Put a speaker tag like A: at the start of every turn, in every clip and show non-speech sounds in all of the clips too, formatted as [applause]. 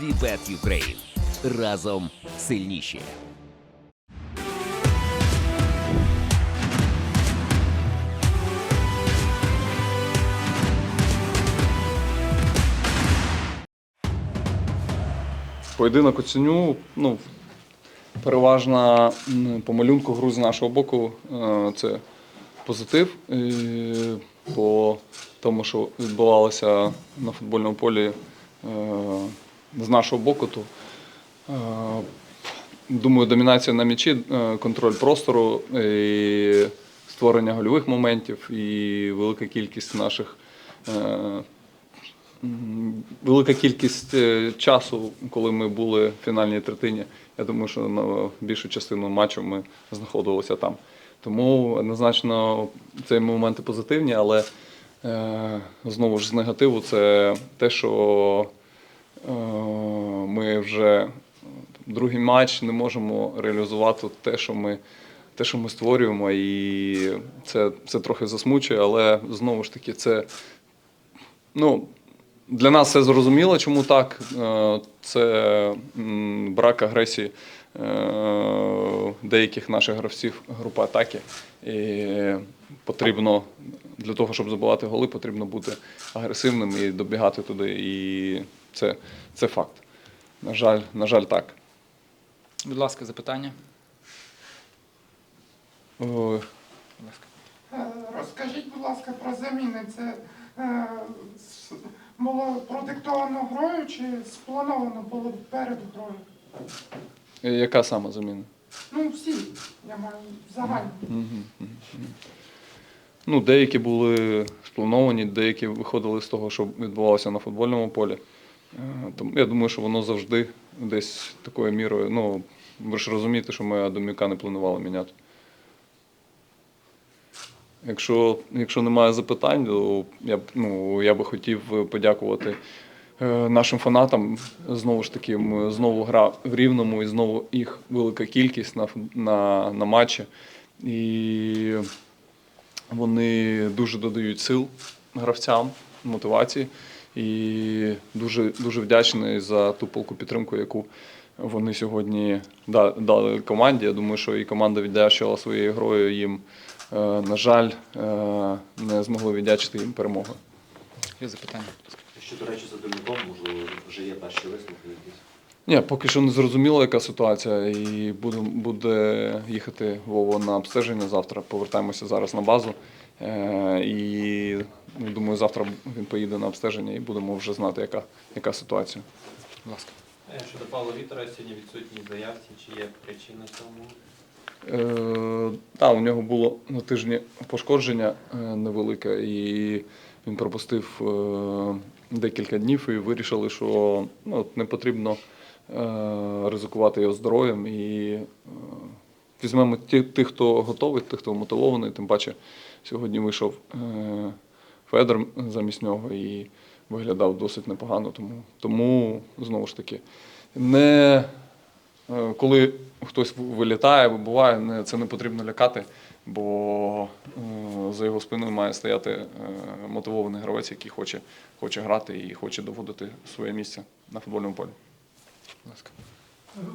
A: Вібет Юкрейн. Разом сильніші.
B: Поєдинок оціню, ну, переважна по малюнку гру з нашого боку е, це позитив. По тому, що відбувалося на футбольному полі е, з нашого боку, то е, думаю, домінація на м'ячі, е, контроль простору, і створення гольових моментів і велика кількість наших. е, Велика кількість часу, коли ми були в фінальній третині. Я думаю, що на більшу частину матчу ми знаходилися там. Тому однозначно це моменти позитивні, але знову ж з негативу це те, що ми вже другий матч не можемо реалізувати те, що ми, те, що ми створюємо, і це, це трохи засмучує, але знову ж таки, це. Ну, для нас все зрозуміло, чому так. Е, Це брак агресії е, деяких наших гравців групи атаки. І потрібно для того, щоб забивати голи, потрібно бути агресивним і добігати туди. І це, це факт. На жаль, на жаль, так.
C: Будь ласка, запитання.
B: Ой,
C: Будь ласка.
D: Е, Розкажіть, будь ласка, про заміни. Це е, було продиктовано грою чи сплановано було перед грою?
B: Яка саме заміна?
D: Ну, всі, я маю загально.
B: Ну, деякі були сплановані, деякі виходили з того, що відбувалося на футбольному полі. Е, я думаю, що воно завжди десь такою мірою. Ну, ви ж розумієте, що ми Адамюка не планували міняти. Якщо, якщо немає запитань, то я ну, я би хотів подякувати е, нашим фанатам. Знову ж таки, знову гра в рівному і знову їх велика кількість на, на, на матчі. І вони дуже додають сил гравцям, мотивації. І дуже, дуже вдячний за ту полку підтримку, яку вони сьогодні дали команді. Я думаю, що і команда віддячила своєю грою їм. Е, На жаль, е, не змогли віддячити їм перемогу.
C: Є запитання.
E: Що, до речі, за Доміком, можливо, вже є перші висновки якісь.
B: Ні, поки що не зрозуміло, яка ситуація, і буде, буде їхати Вова на обстеження завтра. Повертаємося зараз на базу. Е, і ну, думаю, завтра він поїде на обстеження і будемо вже знати, яка, яка ситуація.
C: Будь ласка.
F: Е, Щодо Павла Вітера, сьогодні відсутній заявці, чи є причина цьому?
B: Е, та, у нього було на тижні пошкодження е, невелике, і він пропустив декілька днів і вирішили, що ну, не потрібно ризикувати його здоров'ям. І е, візьмемо тих, хто готовий, тих, хто мотивований. Тим паче сьогодні вийшов е, Федор замість нього і виглядав досить непогано. Тому, тому знову ж таки, не Е, Коли хтось вилітає, вибуває, не- це не потрібно лякати, бо е, за його спиною має стояти е, мотивований гравець, який хоче, хоче грати і хоче доводити своє місце на футбольному полі.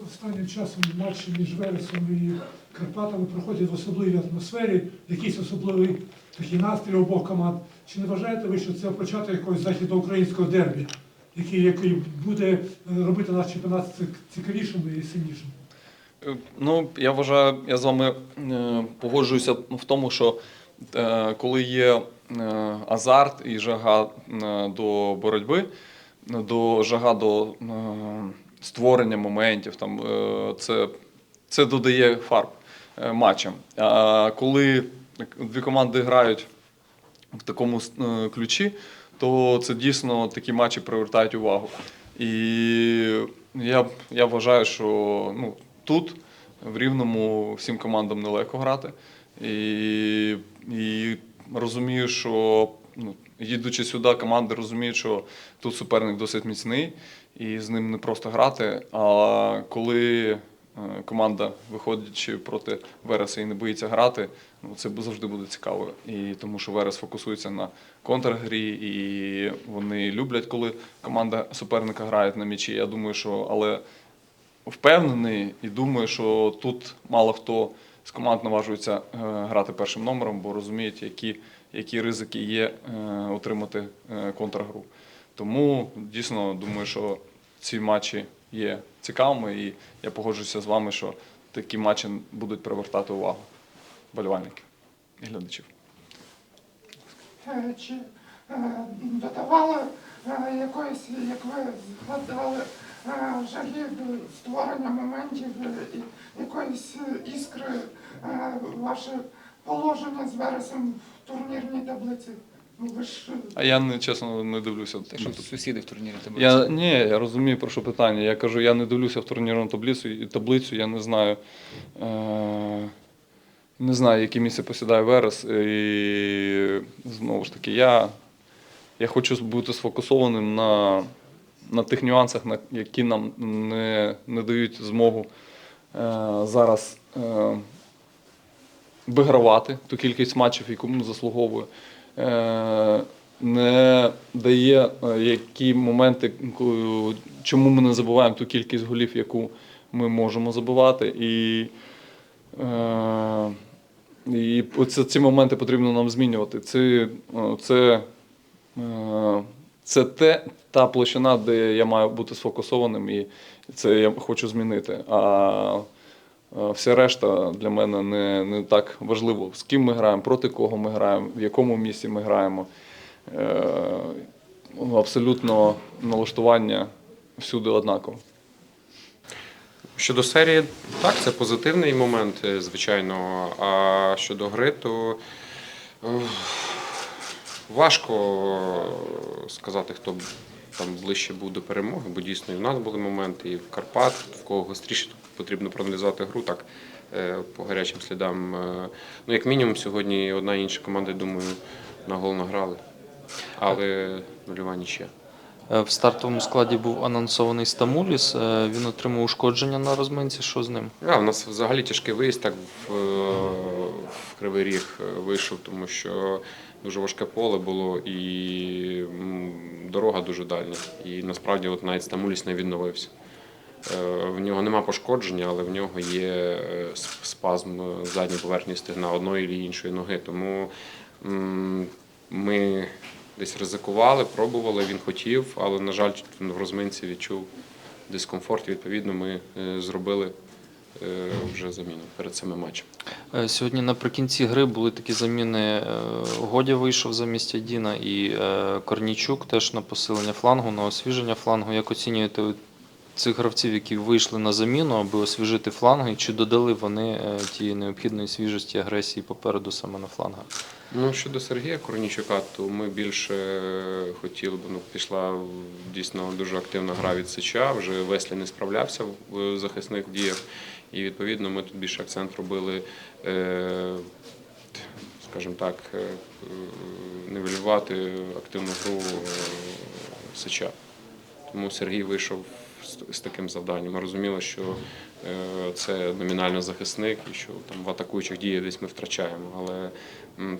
G: Останнім часом матчі між Вересом і Карпатами проходять в особливій атмосфері, якийсь особливий такий настрій обох команд. Чи не вважаєте ви, що це початок якогось західноукраїнського дербі, який, який буде е, робити наш чемпіонат цікавішим і сильнішим?
B: Е, Ну, я вважаю, я з вами е, погоджуюся в тому, що коли є азарт і жага до боротьби, до жага до створення моментів, там, е, це, це додає фарб е, матчам. А коли дві команди грають в такому е, ключі, то це дійсно такі матчі привертають увагу. І я, я вважаю, що ну, тут в Рівному всім командам нелегко грати. І, і розумію, що ну, їдучи сюди, команди розуміють, що тут суперник досить міцний, і з ним не просто грати. А коли е, команда, виходячи проти Вереса і не боїться грати, ну, це завжди буде цікаво. І тому що Верес фокусується на контргрі, і вони люблять, коли команда суперника грає на м'ячі. Я думаю, що але впевнений і думаю, що тут мало хто з команд наважується е, грати першим номером, бо розуміють, які, які ризики є е, отримати е, контргру. Тому дійсно думаю, що ці матчі є цікавими, і я погоджуюся з вами, що такі матчі будуть привертати увагу болівальників і глядачів.
D: Чи додавали якоїсь, як ви згадали, е, до створення моментів, е, якоїсь е, іскри ваше положення з вересом в турнірній таблиці? Ну
B: А я не чесно не дивлюся.
C: Те, що сусіди в турнірі тебе.
B: Я ні, я розумію про що питання. Я кажу, я не дивлюся в турнірну таблицю, і таблицю, я не знаю. Е, не знаю, яке місце посідає Верес. І знову ж таки, я, я хочу бути сфокусованим на, на тих нюансах, які нам не, не дають змогу е, зараз е, вигравати ту кількість матчів, яку ми заслуговує. Е, не дає які моменти, чому ми не забуваємо ту кількість голів, яку ми можемо забивати. І, і оце, ці моменти потрібно нам змінювати. Це, це, це те, та площина, де я маю бути сфокусованим, і це я хочу змінити. А вся решта для мене не, не так важливо, з ким ми граємо, проти кого ми граємо, в якому місці ми граємо. Е, Абсолютно налаштування всюди однаково.
H: Щодо серії, так, це позитивний момент, е, звичайно. А щодо гри, то е, важко сказати, хто там ближче був до перемоги, бо дійсно і в нас були моменти, і в Карпат, в кого гостріше потрібно проаналізувати гру. Так, е, по гарячим слідам. Е, Ну, як мінімум, сьогодні одна і інша команда, я думаю, на гол награли. Але нульова нічия.
I: Е, В стартовому складі був анонсований Стамуліс. Е, Він отримав ушкодження на розминці. Що з ним?
H: А, у нас взагалі тяжкий виїзд так в Кривий Ріг е, вийшов, тому що дуже важке поле було і дорога дуже дальня. І насправді от навіть Стамуліс не відновився. Е, В нього нема пошкодження, але в нього є е, спазм задньої поверхні стегна одної чи іншої ноги. Тому ми десь ризикували, пробували, він хотів, але, на жаль, в розминці відчув дискомфорт. Відповідно, ми зробили вже заміну перед самим матчем.
I: Е, Сьогодні наприкінці гри були такі заміни. Е, Годя вийшов замість Діна і е, Корнічук теж на посилення флангу, на освіження флангу. Як оцінюєте цих гравців, які вийшли на заміну, аби освіжити фланги? Чи додали вони тієї необхідної свіжості агресії попереду саме на флангах?
H: Ну, щодо Сергія Корнічука, то ми більше хотіли б, ну, пішла дійсно дуже активна гра від Сича, вже Веслі не справлявся в захисних діях. І відповідно ми тут більше акцент робили, е, скажімо так, е, нивелювати активну гру е, Сича. Тому Сергій вийшов з, таким завданням. Ми розуміли, що е, це номінально захисник і що там в атакуючих діях десь ми втрачаємо. Але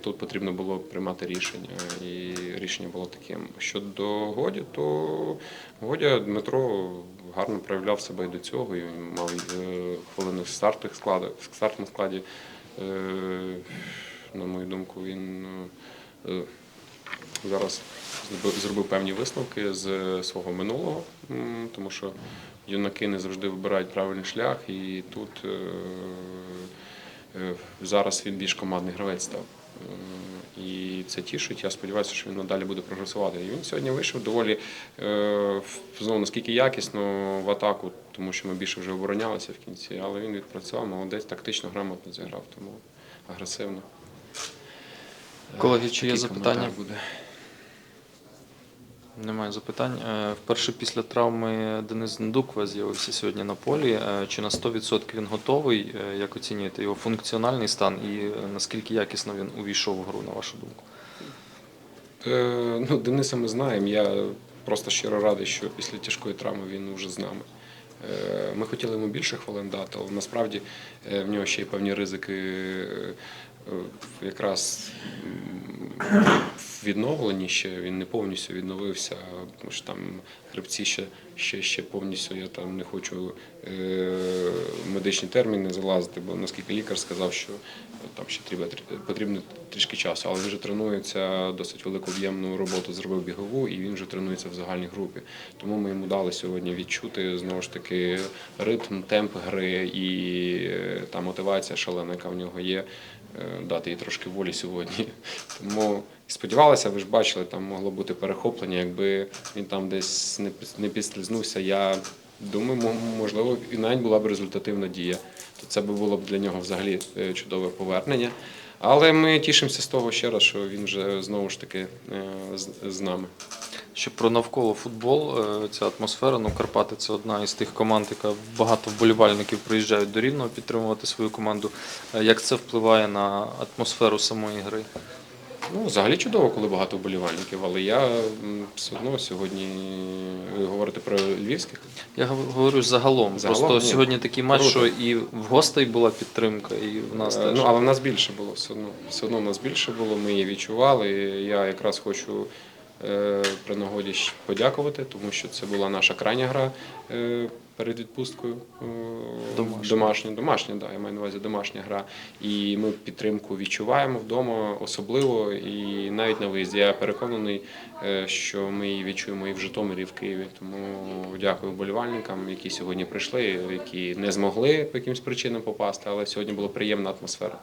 H: тут потрібно було приймати рішення, і рішення було таким. Щодо Годі, то Годя Дмитро гарно проявляв себе і до цього. І мав е, хвилини в стартових складах, в стартовому складі. Е, на мою думку, він зараз зробив- певні висновки з свого минулого, тому що юнаки не завжди вибирають правильний шлях, і тут е, е, зараз він більш командний гравець став. Е, І це тішить. Я сподіваюся, що він надалі буде прогресувати. І він сьогодні вийшов доволі е, знову наскільки якісно в атаку, тому що ми більше вже оборонялися в кінці, але він відпрацював, молодець, тактично грамотно зіграв, тому агресивно.
I: Колеги, чи є запитання?
H: буде.
I: Немає запитань. Е, Вперше після травми Денис Ндуква з'явився сьогодні на полі. Е, Чи на 100% він готовий? Е, Як оцінюєте його функціональний стан і наскільки якісно він увійшов в гру, на вашу думку?
H: Е, Ну, Дениса ми знаємо. Я просто щиро радий, що після тяжкої травми він вже з нами. Ми хотіли йому більше хвилин дати, але насправді в нього ще й певні ризики якраз відновлені ще він не повністю відновився, тому що там хребці ще, ще, ще повністю, я там не хочу е, в медичні терміни залазити, бо наскільки лікар сказав, що там ще потрібно трішки часу, але він вже тренується, досить велику об'ємну роботу зробив бігову і він вже тренується в загальній групі. Тому ми йому дали сьогодні відчути знову ж таки ритм, темп гри і е, та мотивація шалена, яка в нього є, е, дати їй трошки волі сьогодні. [laughs] Тому і сподівалися, ви ж бачили, там могло бути перехоплення, якби він там десь не підслизнувся. Я думаю, можливо, і навіть була б результативна дія. То це би було б для нього взагалі е, чудове повернення. Але ми тішимося з того ще раз, що він вже знову ж таки е, з- нами.
I: Ще про навколо футбол, е, ця атмосфера. Ну, Карпати це одна із тих команд, яка багато вболівальників приїжджають до Рівного підтримувати свою команду. Як це впливає на атмосферу самої гри?
H: Ну, взагалі чудово, коли багато вболівальників, але я все одно сьогодні ви говорите про львівських.
I: Я говорю загалом.
H: Загалом,
I: Просто
H: ні.
I: сьогодні такий матч,
H: Круто.
I: що і в гостей була підтримка, і в нас
H: Е,
I: теж.
H: Ну, але в нас більше було все одно. Все одно в нас більше було, ми її відчували. Я якраз хочу е, при нагоді подякувати, тому що це була наша крайня гра е, перед відпусткою. е,
I: Домашня.
H: Домашня, домашня, да, я маю на увазі домашня гра. І ми підтримку відчуваємо вдома особливо і навіть на виїзді. Я переконаний, е, що ми її відчуємо і в Житомирі, і в Києві. Тому дякую вболівальникам, які сьогодні прийшли, які не змогли по якимось причинам попасти, але сьогодні була приємна атмосфера.